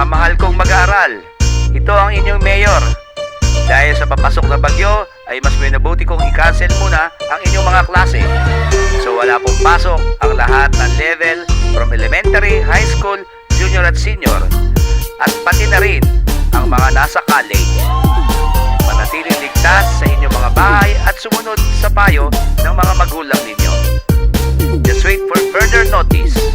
Mga mahal kong mag-aaral, ito ang inyong mayor. Dahil sa papasok na bagyo, ay mas minabuti kong i-cancel muna ang inyong mga klase. So wala pong pasok ang lahat ng level from elementary, high school, junior at senior. At pati na rin ang mga nasa college. Manatiling ligtas sa inyong mga bahay at sumunod sa payo ng mga magulang ninyo. Just wait for further notice.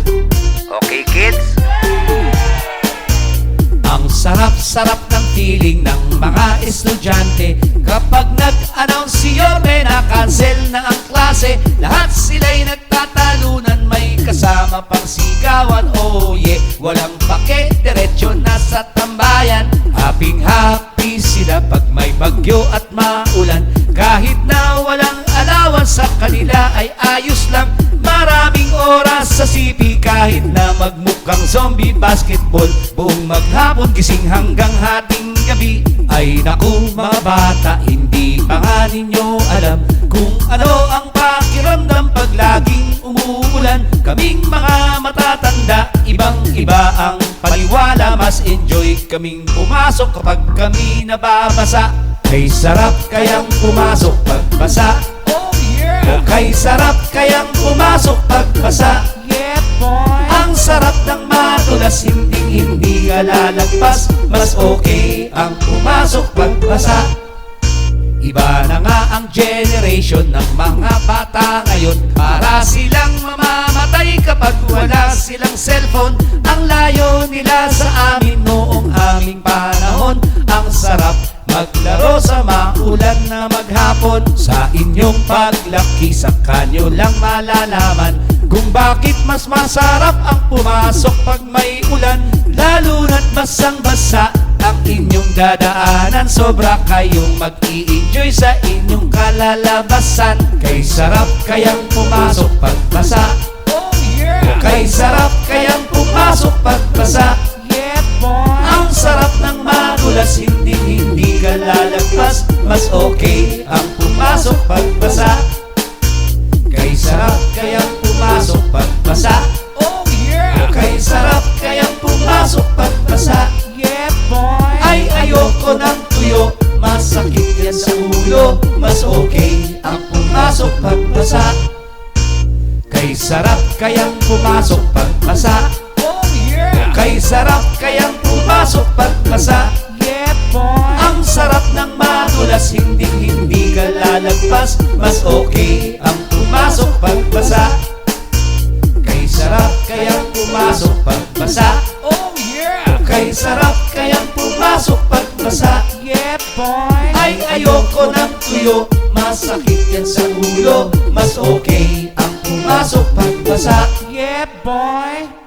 Sarap-sarap ng mga estudyante. Kapag nag-announce si Yorme na cancel na ang klase Lahat sila'y nagtatalunan. May kasama pang sigawan Oh yeah, walang pake, diretsyo na sa tambayan. Happy happy sila pag may bagyo at maulan. Kahit na walang alawan sa kanila ay ayos lang. Maraming oras sa CP kahit na magmukhang zombie basketball Buong maghapon gising hanggang hating gabi. Ay naku mga bata, hindi pa nga ninyo alam Kung ano ang pakiramdam pag laging umuulan. Kaming mga matatanda, ibang iba ang paniwala. Mas enjoy kaming pumasok kapag kami nababasa. Ay sarap kayang pumasok pag basa Okay, sarap kayang pumasok pagbasa. Yeah, sarap ng madulas, hindi hindi ka lalagpas Mas okay ang pumasok pagbasa Iba na nga ang generation ng mga bata ngayon. Para silang mamamatay kapag wala silang cellphone. Ang layo nila sa amin noong aming panahon. Ang sarap sa maulan na maghapon Sa inyong paglaki. Sa kanyo lang malalaman Kung bakit mas masarap ang pumasok pag may ulan. Lalo na't basang-basa ang inyong dadaanan. Sobra kayong mag-i-enjoy sa inyong kalalabasan. Kay sarap kayang pumasok pag basa. Oh yeah! Kay sarap kayang Mas okay ang pumasok pag basa Kay sarap kayang pumasok pag basa Oh yeah! Kay sarap kayang pumasok pag basa Yeah boy! Ay ayoko ng tuyo Masakit yan sa ulo Mas okay ang pumasok pag basa Kay sarap kayang pumasok pag basa Oh yeah! Kay sarap kayang pumasok pag basa Yeah boy! Ang sarap ng madulas hindi hindi ka lalagpas. Mas okay ang pumasok pag basa Kay sarap kayang pumasok pag basa Oh yeah! Kay sarap kayang pumasok pag basa Yeah boy! Ay ayoko ng tuyo. Masakit yan sa ulo. Mas okay ang pumasok pag basa Yeah boy!